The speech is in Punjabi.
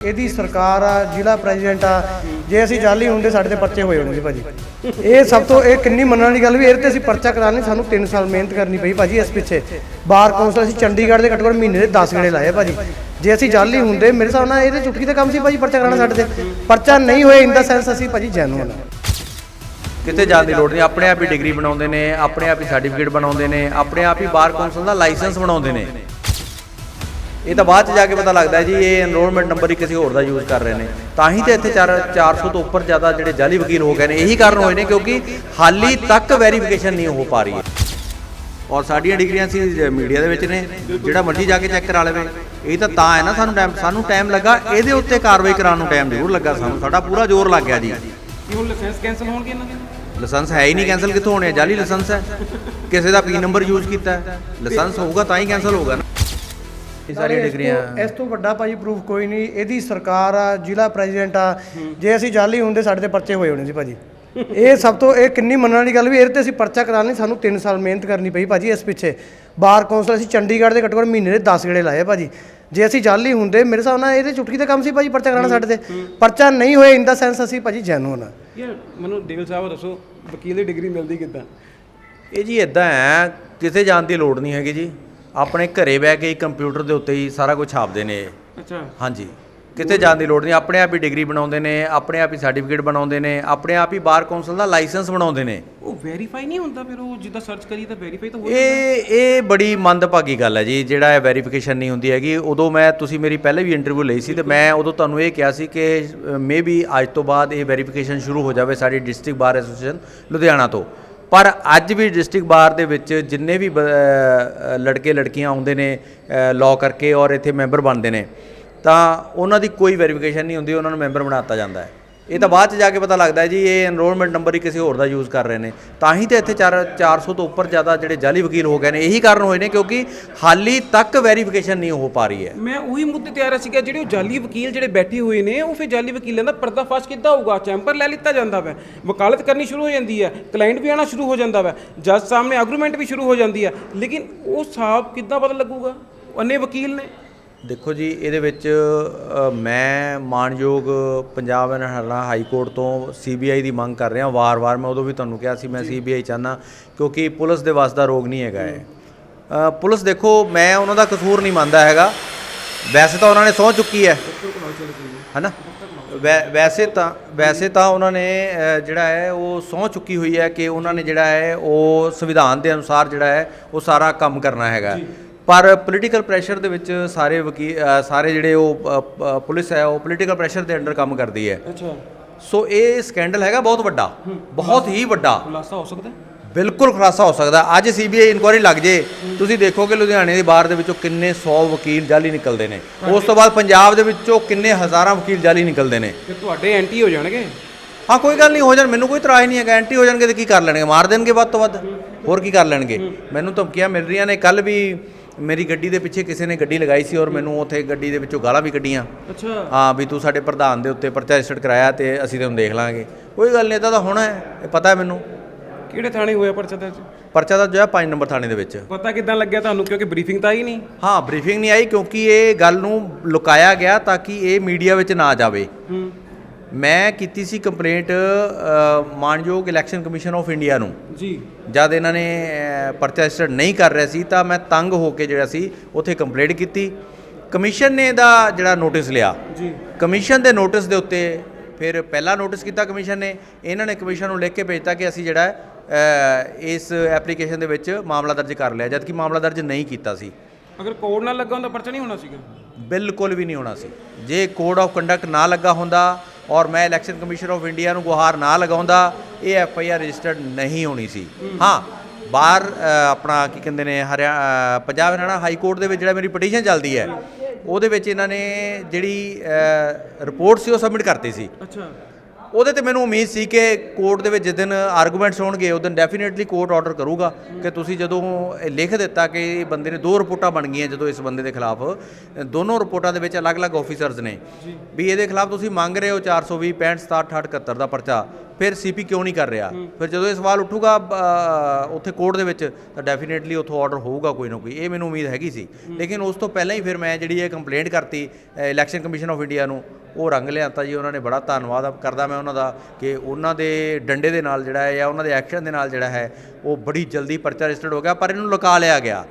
ਇਹਦੀ ਸਰਕਾਰ ਆ, ਜ਼ਿਲ੍ਹਾ ਪ੍ਰੈਜ਼ੀਡੈਂਟ ਆ, ਜੇ ਅਸੀਂ ਜਾਲੀ ਹੁੰਦੇ ਸਾਡੇ ਤੇ ਪਰਚੇ ਹੋਏ ਹੋਣਗੇ ਭਾਜੀ। ਇਹ ਸਭ ਤੋਂ, ਇਹ ਕਿੰਨੀ ਮੰਨਣ ਵਾਲੀ ਗੱਲ ਵੀ ਇਹਦੇ ਤੇ ਅਸੀਂ ਪਰਚਾ ਕਰਾਣੇ ਸਾਨੂੰ 3 ਸਾਲ ਮਿਹਨਤ ਕਰਨੀ ਪਈ ਭਾਜੀ ਇਸ ਪਿੱਛੇ। ਬਾਰ ਕੌਂਸਲ, ਅਸੀਂ ਚੰਡੀਗੜ੍ਹ ਦੇ ਘੱਟੋ ਘੱਟ ਮਹੀਨੇ ਦੇ 10 ਗੇੜੇ ਲਾਏ ਭਾਜੀ। ਜੇ ਅਸੀਂ ਜਾਲੀ ਹੁੰਦੇ, ਮੇਰੇ ਹਿਸਾਬ ਨਾਲ ਇਹਦੇ ਚੁਟਕੀ ਦਾ ਕੰਮ ਸੀ ਭਾਜੀ ਪਰਚਾ ਕਰਾਉਣਾ ਸਾਡੇ ਤੇ। ਪਰਚਾ ਨਹੀਂ ਹੋਏ ਇਨ ਦਾ ਸੈਂਸ ਅਸੀਂ ਭਾਜੀ ਜੈਨੂਅਨ ਕਿਤੇ ਜਾਣ ਦੀ ਲੋੜ ਨਹੀਂ, ਆਪਣੇ ਆਪ ਹੀ ਡਿਗਰੀ ਬਣਾਉਂਦੇ ਨੇ, ਆਪਣੇ ਆਪ ਹੀ ਸਰਟੀਫਿਕੇਟ ਬਣਾਉਂਦੇ ਨੇ, ਆਪਣੇ ਆਪ ਹੀ ਬਾਰ ਕੌਂਸਲ ਦਾ ਲਾਇਸੈਂਸ ਬਣਾਉਂਦੇ ਨੇ। ਇਹ ਤਾਂ ਬਾਅਦ ਚ ਜਾ ਕੇ ਪਤਾ ਲੱਗਦਾ ਜੀ ਇਹ ਐਨਰੋਲਮੈਂਟ ਨੰਬਰ ਹੀ ਕਿਸੇ ਹੋਰ ਦਾ ਯੂਜ਼ ਕਰ ਰਹੇ ਨੇ। ਤਾਂ ਹੀ ਤੇ ਇੱਥੇ 4 400 ਤੋਂ ਉੱਪਰ ਜ਼ਿਆਦਾ ਜਿਹੜੇ ਜਾਲੀ ਵਕੀਲ ਹੋ ਗਏ ਨੇ ਇਹੀ ਕਾਰਨ ਹੋਏ ਨੇ ਕਿਉਂਕਿ ਹਾਲੀ ਤੱਕ ਵੈਰੀਫਿਕੇਸ਼ਨ ਨਹੀਂ ਹੋ ਪਾ ਰਹੀ ਹੈ। ਔਰ ਸਾਡੀਆਂ ਡਿਗਰੀਆਂ ਸੀ ਮੀਡੀਆ ਦੇ ਵਿੱਚ ਨੇ ਜਿਹੜਾ ਮਰਜ਼ੀ ਜਾ ਕੇ ਚੈੱਕ ਕਰਾ ਲਵੇ। ਇਹ ਤਾਂ ਤਾਂ ਹੈ ਨਾ ਸਾਨੂੰ ਟਾਈਮ ਸਾਨੂੰ ਟਾਈਮ ਲੱਗਾ ਇਹਦੇ ਉੱਤੇ ਕਾਰਵਾਈ ਕਰਾਉਣ ਨੂੰ ਟਾਈਮ ਜ਼ਰੂਰ ਲੱਗਾ ਸਾਨੂੰ। ਸਾਡਾ ਪੂਰਾ ਜ਼ੋਰ ਲੱਗ ਗਿਆ ਜੀ। ਕੀ ਹੁਣ ਲਾਇਸੈਂਸ ਕੈਂਸਲ ਹੋਣਗੇ ਇਹਨਾਂ ਦੇ? ਲਾਇਸੈਂਸ ਹੈ ਹੀ ਨਹੀਂ ਕੈਨਸਲ ਕਿੱਥੋਂ ਹੋਣੇ? ਜਾਲੀ ਲਾਇਸੈਂਸ ਹੈ। ਕਿਸੇ ਦਾ ਪੀ ਨੰਬਰ ਯੂਜ਼ ਕੀਤਾ ਹੈ। ਲਾਇਸੈਂਸ ਹੋਊਗਾ ਤਾਂ ਹੀ ਕੈਨਸਲ ਹੋਊਗਾ ਨਾ। ਇਹ ਸਾਰੀਆਂ ਡਿਗਰੀਆਂ। ਇਸ ਤੋਂ ਵੱਡਾ ਭਾਜੀ ਪ੍ਰੂਫ ਕੋਈ ਨਹੀਂ। ਇਹਦੀ ਸਰਕਾਰ ਆ ਜ਼ਿਲ੍ਹਾ ਪ੍ਰੈਜ਼ੀਡੈਂਟ ਆ। ਜੇ ਅਸੀਂ ਜਾਲੀ ਹੁੰਦੇ ਸਾਡੇ ਤੇ ਪਰਚੇ ਹੋਏ ਹੋਣੇ ਸੀ ਭਾਜੀ। ਇਹ ਸਭ ਤੋਂ ਇਹ ਕਿੰਨੀ ਮੰਨਣ ਵਾਲੀ ਗੱਲ ਵੀ ਇਹਦੇ ਤੇ ਅਸੀਂ ਪਰਚਾ ਕਰਾਣੇ ਸਾਨੂੰ 3 ਸਾਲ ਮਿਹਨਤ ਕਰਨੀ ਪਈ ਭਾਜੀ ਇਸ ਪਿੱਛੇ। ਬਾਰ ਕੌਂਸਲ ਅਸੀਂ ਚੰਡੀਗੜ੍ਹ ਦੇ ਘੱਟੋ ਘੱਟ ਮਹੀਨੇ ਦੇ 10 ਗੇੜੇ ਲਾਏ ਭਾਜੀ। ਜੇ ਅਸੀਂ ਜਾਲੀ ਹੁੰਦੇ ਮੇਰੇ ਹਿਸਾਬ ਨਾਲ ਇਹਦੇ ਚੁਟਕੀ ਦਾ ਕੰਮ ਸੀ ਭਾਜੀ ਪਰਚਾ ਕਰਾਉਣਾ ਸਾਡੇ ਤੇ। ਪਰਚਾ ਨਹੀਂ ਹੋਏ ਇਨ ਦਾ ਸੈਂਸ ਅਸੀਂ ਭਾਜੀ ਜੈਨੂਅਨ ਆ। ਯਾਰ ਮੈਨੂੰ ਡੇਵਲ ਸਾਹਿਬ ਦੱਸੋ ਵਕੀਲ ਦੀ ਡਿਗਰੀ ਮਿਲਦੀ ਕਿੱਦਾਂ? ਇਹ ਜੀ ਇਦਾਂ ਹੈ ਕਿਤੇ ਜਾਣ ਦੀ ਲੋੜ ਨਹੀਂ ਹੈਗੀ ਜੀ। ਆਪਣੇ ਘਰੇ ਬਹਿ ਕੇ ਹੀ ਕੰਪਿਊਟਰ ਦੇ ਉੱਤੇ ਹੀ ਸਾਰਾ ਕੁਝ ਛਾਪਦੇ ਨੇ ਇਹ। ਅੱਛਾ। ਹਾਂਜੀ। ਕਿਤੇ ਜਾਣ ਦੀ ਲੋੜ ਨਹੀਂ। ਆਪਣੇ ਆਪ ਹੀ ਡਿਗਰੀ ਬਣਾਉਂਦੇ ਨੇ ਆਪਣੇ ਆਪ ਹੀ ਸਰਟੀਫਿਕੇਟ ਬਣਾਉਂਦੇ ਨੇ ਆਪਣੇ ਆਪ ਹੀ ਬਾਰ ਕੌਂਸਲ ਦਾ ਲਾਇਸੈਂਸ ਬਣਾਉਂਦੇ ਨੇ। ਉਹ ਵੈਰੀਫਾਈ ਨਹੀਂ ਹੁੰਦਾ ਫਿਰ ਉਹ ਜਿੱਦਾਂ ਸਰਚ ਕਰੀ ਤਾਂ ਵੈਰੀਫਾਈ ਤਾਂ ਹੋ ਇਹ ਇਹ ਬੜੀ ਮੰਦਭਾਗੀ ਗੱਲ ਹੈ ਜੀ। ਜਿਹੜਾ ਇਹ ਵੈਰੀਫਿਕੇਸ਼ਨ ਨਹੀਂ ਹੁੰਦੀ ਹੈਗੀ। ਉਦੋਂ ਮੈਂ ਤੁਸੀਂ ਮੇਰੀ ਪਹਿਲੇ ਵੀ ਇੰਟਰਵਿਊ ਲਈ ਸੀ ਤੇ ਮੈਂ ਉਦੋਂ ਤੁਹਾਨੂੰ ਇਹ ਕਿਹਾ ਸੀ ਕਿ ਮੇ ਬੀ ਅੱਜ ਤੋਂ ਬਾਅਦ ਇਹ ਵੈਰੀਫਿਕੇਸ਼ਨ ਸ਼ੁਰੂ ਹੋ ਜਾਵੇ ਸਾਡੀ ਡਿਸਟ੍ਰਿਕਟ ਬਾਰ ਐਸੋਸੀਏਸ਼ਨ ਲੁਧਿਆਣਾ ਤੋਂ। ਪਰ ਅੱਜ ਵੀ ਡਿਸਟ੍ਰਿਕਟ ਬਾਰ ਦੇ ਵਿੱਚ ਜਿੰਨੇ ਵੀ ਬ- ਲੜਕੇ ਲੜਕੀਆਂ ਆਉਂਦੇ ਨੇ ਲਾਅ ਕਰਕੇ ਔਰ ਇੱਥੇ ਮੈਂਬਰ ਬਣਦੇ ਨੇ, ਤਾਂ ਉਹਨਾਂ ਦੀ ਕੋਈ ਵੈਰੀਫਿਕੇਸ਼ਨ ਨਹੀਂ ਹੁੰਦੀ, ਉਹਨਾਂ ਨੂੰ ਮੈਂਬਰ ਬਣਾਤਾ ਜਾਂਦਾ ਹੈ। ਇਹ ਤਾਂ ਬਾਅਦ ਚ ਜਾ ਕੇ ਪਤਾ ਲੱਗਦਾ ਜੀ, ਇਹ ਐਨਰੋਲਮੈਂਟ ਨੰਬਰ ਹੀ ਕਿਸੇ ਹੋਰ ਦਾ ਯੂਜ਼ ਕਰ ਰਹੇ ਨੇ। ਤਾਂ ਹੀ ਤਾਂ ਇੱਥੇ 4 400 ਤੋਂ ਉੱਪਰ ਜ਼ਿਆਦਾ ਜਿਹੜੇ ਜਾਲੀ ਵਕੀਲ ਹੋ ਗਏ ਨੇ, ਇਹੀ ਕਾਰਨ ਹੋਏ ਨੇ ਕਿਉਂਕਿ ਹਾਲੀ ਤੱਕ ਵੈਰੀਫਿਕੇਸ਼ਨ ਨਹੀਂ ਹੋ ਪਾ ਰਹੀ ਹੈ। ਮੈਂ ਉਹੀ ਮੁੱਦੇ ਤੇ ਆ ਰਿਹਾ ਸੀਗਾ, ਜਿਹੜੇ ਉਹ ਜਾਲੀ ਵਕੀਲ ਜਿਹੜੇ ਬੈਠੇ ਹੋਏ ਨੇ, ਉਹ ਫਿਰ ਜਾਲੀ ਵਕੀਲਾਂ ਦਾ ਪਰਦਾਫਾਸ਼ ਕਿੱਦਾਂ ਹੋਊਗਾ? ਚੈਂਬਰ ਲੈ ਲਿੱਤਾ ਜਾਂਦਾ ਵੈ। ਵਕਾਲਤ ਕਰਨੀ ਸ਼ੁਰੂ ਹੋ ਜਾਂਦੀ ਹੈ ਕਲਾਇੰਟ ਵੀ ਆਣਾ ਸ਼ੁਰੂ ਹੋ ਜਾਂਦਾ ਵੈ। ਜੱਜ ਸਾਹਮਣੇ ਆਰਗੂਮੈਂਟ ਵੀ ਸ਼ੁਰੂ ਹੋ ਜਾਂਦੀ ਹੈ। ਲੇਕਿਨ ਉਹ ਸਾਹਬ ਕਿੱਦਾਂ ਪਤਾ ਲੱਗੂਗਾ? ਅੰਨੇ ਵਕੀਲ ਨੇ। ਦੇਖੋ ਜੀ ਇਹਦੇ ਵਿੱਚ ਮੈਂ ਮਾਨਯੋਗ Punjab and Haryana high court ਤੋਂ ਸੀਬੀਆਈ ਦੀ ਮੰਗ ਕਰ ਰਿਹਾ ਵਾਰ-ਵਾਰ ਮੈਂ ਉਦੋਂ ਵੀ ਤੁਹਾਨੂੰ ਕਿਹਾ ਸੀ ਮੈਂ ਸੀਬੀਆਈ ਚਾਹਨਾ ਕਿਉਂਕਿ ਪੁਲਿਸ ਦੇ ਵੱਸ ਦਾ ਰੋਗ ਨਹੀਂ ਹੈਗਾ ਇਹ। ਪੁਲਿਸ ਦੇਖੋ ਮੈਂ ਉਹਨਾਂ ਦਾ ਕਸੂਰ ਨਹੀਂ ਮੰਨਦਾ ਹੈਗਾ। ਵੈਸੇ ਤਾਂ ਉਹਨਾਂ ਨੇ ਸਹੁੰ ਚੁੱਕੀ ਹੈ। ਹੈਨਾ? ਵੈਸੇ ਤਾਂ ਵੈਸੇ ਤਾਂ ਉਹਨਾਂ ਨੇ ਜਿਹੜਾ ਹੈ ਉਹ ਸਹੁੰ ਚੁੱਕੀ ਹੋਈ ਹੈ ਕਿ ਉਹਨਾਂ ਨੇ ਜਿਹੜਾ ਹੈ ਉਹ ਸੰਵਿਧਾਨ ਦੇ ਅਨੁਸਾਰ ਜਿਹੜਾ ਹੈ ਉਹ ਸਾਰਾ ਕੰਮ ਕਰਨਾ ਹੈਗਾ। ਪਰ ਪੋਲੀਟੀਕਲ ਪ੍ਰੈਸ਼ਰ ਦੇ ਵਿੱਚ ਸਾਰੇ ਵਕੀਲ ਅ, ਸਾਰੇ ਜਿਹੜੇ ਉਹ ਪੁਲਿਸ ਹੈ ਉਹ ਪੋਲੀਟੀਕਲ ਪ੍ਰੈਸ਼ਰ ਦੇ ਅੰਡਰ ਕੰਮ ਕਰਦੀ ਹੈ। ਅੱਛਾ। ਸੋ ਇਹ ਸਕੈਂਡਲ ਹੈਗਾ ਬਹੁਤ ਵੱਡਾ। ਬਹੁਤ ਹੀ ਵੱਡਾ। ਖੁਲਾਸਾ ਹੋ ਸਕਦਾ? ਬਿਲਕੁਲ ਖੁਲਾਸਾ ਹੋ ਸਕਦਾ। ਅੱਜ ਸੀਬੀਆਈ ਇਨਕੁਆਇਰੀ ਲੱਗ ਜੇ। ਤੁਸੀਂ ਦੇਖੋਗੇ ਲੁਧਿਆਣੇ ਦੇ ਬਾਹਰ ਦੇ ਵਿੱਚੋਂ ਕਿੰਨੇ 100 ਵਕੀਲ ਜਾਲੀ ਨਿਕਲਦੇ ਨੇ। ਉਸ ਤੋਂ ਬਾਅਦ ਪੰਜਾਬ ਦੇ ਵਿੱਚੋਂ ਕਿੰਨੇ ਹਜ਼ਾਰਾਂ ਵਕੀਲ ਜਾਲੀ ਨਿਕਲਦੇ ਨੇ। ਫਿਰ ਤੁਹਾਡੇ ਐਂਟੀ ਹੋ ਜਾਣਗੇ? ਹਾਂ ਕੋਈ ਗੱਲ ਨਹੀਂ ਹੋ ਜਾਣ। ਮੈਨੂੰ ਕੋਈ ਇਤਰਾਜ਼ ਨਹੀਂ ਹੈਗਾ। ਐਂਟੀ ਹੋ ਜਾਣਗੇ ਤੇ ਕੀ ਕਰ ਲੈਣਗੇ? ਮਾਰ ਦੇਣਗੇ ਵੱਧ ਤੋਂ ਵੱਧ? ਹੋਰ ਕੀ ਕਰ ਲੈਣਗੇ? ਮੈਨੂੰ ਧਮਕੀਆਂ ਮਿਲ ਰਹੀਆਂ ਨੇ। ਕੱਲ ਵੀ ਮੇਰੀ ਗੱਡੀ ਦੇ ਪਿੱਛੇ ਕਿਸੇ ਨੇ ਗੱਡੀ ਲਗਾਈ ਸੀ ਔਰ ਮੈਨੂੰ ਉੱਥੇ ਗੱਡੀ ਦੇ ਵਿੱਚੋਂ ਗਾਲਾਂ ਵੀ ਕੱਢੀਆਂ। ਅੱਛਾ। ਹਾਂ ਵੀ ਤੂੰ ਸਾਡੇ ਪ੍ਰਧਾਨ ਦੇ ਉੱਤੇ ਪਰਚਾ ਰਜਿਸਟਰ ਕਰਾਇਆ ਤੇ ਅਸੀਂ ਤੈਨੂੰ ਦੇਖ ਲਾਂਗੇ। ਕੋਈ ਗੱਲ ਨਹੀਂ ਇਦਾਂ ਤਾਂ ਹੋਣਾ ਹੈ ਇਹ ਪਤਾ ਹੈ ਮੈਨੂੰ। ਕਿਹੜੇ ਥਾਣੇ ਹੋਇਆ ਪਰਚਾ ਦਰਜ? ਪਰਚਾ ਤਾਂ ਜੋ ਹੈ 5 ਨੰਬਰ ਥਾਣੇ ਦੇ ਵਿੱਚ। ਪਤਾ ਕਿਦਾਂ ਲੱਗਿਆ ਤੁਹਾਨੂੰ? ਕਿਉਂਕਿ ਬਰੀਫਿੰਗ ਤਾਂ ਆਈ ਨਹੀਂ। ਹਾਂ ਬਰੀਫਿੰਗ ਨਹੀਂ ਆਈ ਕਿਉਂਕਿ ਇਹ ਗੱਲ ਨੂੰ ਲੁਕਾਇਆ ਗਿਆ ਤਾਂ ਕਿ ਇਹ ਮੀਡੀਆ ਵਿੱਚ ਨਾ ਜਾਵੇ। ਮੈਂ ਕੀਤੀ ਸੀ ਕੰਪਲੇਂਟ ਮਾਨਯੋਗ ਇਲੈਕਸ਼ਨ ਕਮਿਸ਼ਨ ਆਫ ਇੰਡੀਆ ਨੂੰ। ਜੀ। ਜਦ ਇਹਨਾਂ ਨੇ ਪਰਚਾ ਰਜਿਸਟਰ ਨਹੀਂ ਕਰ ਰਿਹਾ ਸੀ ਤਾਂ ਮੈਂ ਤੰਗ ਹੋ ਕੇ ਜਿਹੜਾ ਸੀ ਉੱਥੇ ਕੰਪਲੇਂਟ ਕੀਤੀ। ਕਮਿਸ਼ਨ ਨੇ ਇਹਦਾ ਜਿਹੜਾ ਨੋਟਿਸ ਲਿਆ। ਜੀ। ਕਮਿਸ਼ਨ ਦੇ ਨੋਟਿਸ ਦੇ ਉੱਤੇ ਫਿਰ ਪਹਿਲਾ ਨੋਟਿਸ ਕੀਤਾ ਕਮਿਸ਼ਨ ਨੇ। ਇਹਨਾਂ ਨੇ ਕਮਿਸ਼ਨ ਨੂੰ ਲਿਖ ਕੇ ਭੇਜਤਾ ਕਿ ਅਸੀਂ ਜਿਹੜਾ ਇਸ ਐਪਲੀਕੇਸ਼ਨ ਦੇ ਵਿੱਚ ਮਾਮਲਾ ਦਰਜ ਕਰ ਲਿਆ ਜਦ ਕਿ ਮਾਮਲਾ ਦਰਜ ਨਹੀਂ ਕੀਤਾ ਸੀ। ਅਗਰ ਕੋਡ ਨਾਲ ਲੱਗਾ ਹੁੰਦਾ ਪਰਚਾ ਨਹੀਂ ਹੋਣਾ ਸੀਗਾ? ਬਿਲਕੁਲ ਵੀ ਨਹੀਂ ਹੋਣਾ ਸੀ। ਜੇ ਕੋਡ ਆਫ ਕੰਡਕਟ ਨਾ ਲੱਗਾ ਹੁੰਦਾ ਔਰ ਮੈਂ ਇਲੈਕਸ਼ਨ ਕਮਿਸ਼ਨ ਆਫ ਇੰਡੀਆ ਨੂੰ ਗੁਹਾਰ ਨਾ ਲਗਾਉਂਦਾ ਇਹ ਐਫ ਆਈ ਆਰ ਰਜਿਸਟਰਡ ਨਹੀਂ ਹੋਣੀ ਸੀ। ਹਾਂ। ਬਾਹਰ ਆਪਣਾ ਕੀ ਕਹਿੰਦੇ ਨੇ ਹਰਿਆ ਪੰਜਾਬ ਹਰਿਆਣਾ ਹਾਈ ਕੋਰਟ ਦੇ ਵਿੱਚ ਜਿਹੜਾ ਮੇਰੀ ਪਟੀਸ਼ਨ ਚੱਲਦੀ ਹੈ ਉਹਦੇ ਵਿੱਚ ਇਹਨਾਂ ਨੇ ਜਿਹੜੀ ਰਿਪੋਰਟ ਸੀ ਉਹ ਸਬਮਿਟ ਕਰਤੀ ਸੀ। ਅੱਛਾ। ਉਹਦੇ ਤੇ ਮੈਨੂੰ ਉਮੀਦ ਸੀ ਕਿ ਕੋਰਟ ਦੇ ਵਿੱਚ ਜਿਸ ਦਿਨ ਆਰਗੂਮੈਂਟਸ ਹੋਣਗੇ ਉਸ ਦਿਨ ਡੈਫੀਨੇਟਲੀ ਕੋਰਟ ਆਰਡਰ ਕਰੂਗਾ ਕਿ ਤੁਸੀਂ ਜਦੋਂ ਲਿਖ ਦਿੱਤਾ ਕਿ ਇਹ ਬੰਦੇ ਨੇ ਦੋ ਰਿਪੋਰਟਾਂ ਬਣ ਗਈਆਂ ਜਦੋਂ ਇਸ ਬੰਦੇ ਦੇ ਖਿਲਾਫ ਦੋਨੋਂ ਰਿਪੋਰਟਾਂ ਦੇ ਵਿੱਚ ਅਲੱਗ-ਅਲੱਗ ਆਫੀਸਰਸ ਨੇ। ਵੀ ਇਹਦੇ ਖਿਲਾਫ ਤੁਸੀਂ ਮੰਗ ਰਹੇ ਹੋ 420 65 67 68 71 ਦਾ ਪਰਚਾ। ਫਿਰ ਸੀਪੀ ਕਿਉਂ ਨਹੀਂ ਕਰ ਰਿਹਾ? ਫਿਰ ਜਦੋਂ ਇਹ ਸਵਾਲ ਉੱਠੂਗਾ ਉੱਥੇ ਕੋਰਟ ਦੇ ਵਿੱਚ ਤਾਂ ਡੈਫੀਨੇਟਲੀ ਉੱਥੋਂ ਆਰਡਰ ਹੋਊਗਾ ਕੋਈ ਨਾ ਕੋਈ। ਇਹ ਮੈਨੂੰ ਉਮੀਦ ਹੈਗੀ ਸੀ। ਲੇਕਿਨ ਉਸ ਤੋਂ ਪਹਿਲਾਂ ਹੀ ਫਿਰ ਮੈਂ ਜਿਹੜੀ ਇਹ ਕੰਪਲੇਂਟ ਕਰਤੀ ਇਲੈਕਸ਼ਨ ਕਮਿਸ਼ਨ ਆਫ ਇੰਡੀਆ ਨੂੰ ਉਹ ਰੰਗ ਲਿਆਤਾ ਜੀ ਉਹਨਾਂ ਨੇ ਬੜਾ ਧੰਨਵਾਦ ਕਰਦਾ ਮੈਂ ਉਹਨਾਂ ਦਾ ਕਿ ਉਹਨਾਂ ਦੇ ਡੰਡੇ ਦੇ ਨਾਲ ਜਿਹੜਾ ਹੈ ਜਾਂ ਉਹਨਾਂ ਦੇ ਐਕਸ਼ਨ ਦੇ ਨਾਲ ਜਿਹੜਾ ਹੈ ਉਹ ਬੜੀ ਜਲਦੀ ਪਰਚਾ ਰਜਿਸਟਰਡ ਹੋ ਗਿਆ ਪਰ ਇਹਨੂੰ ਲੁਕਾ ਲਿਆ ਗਿਆ।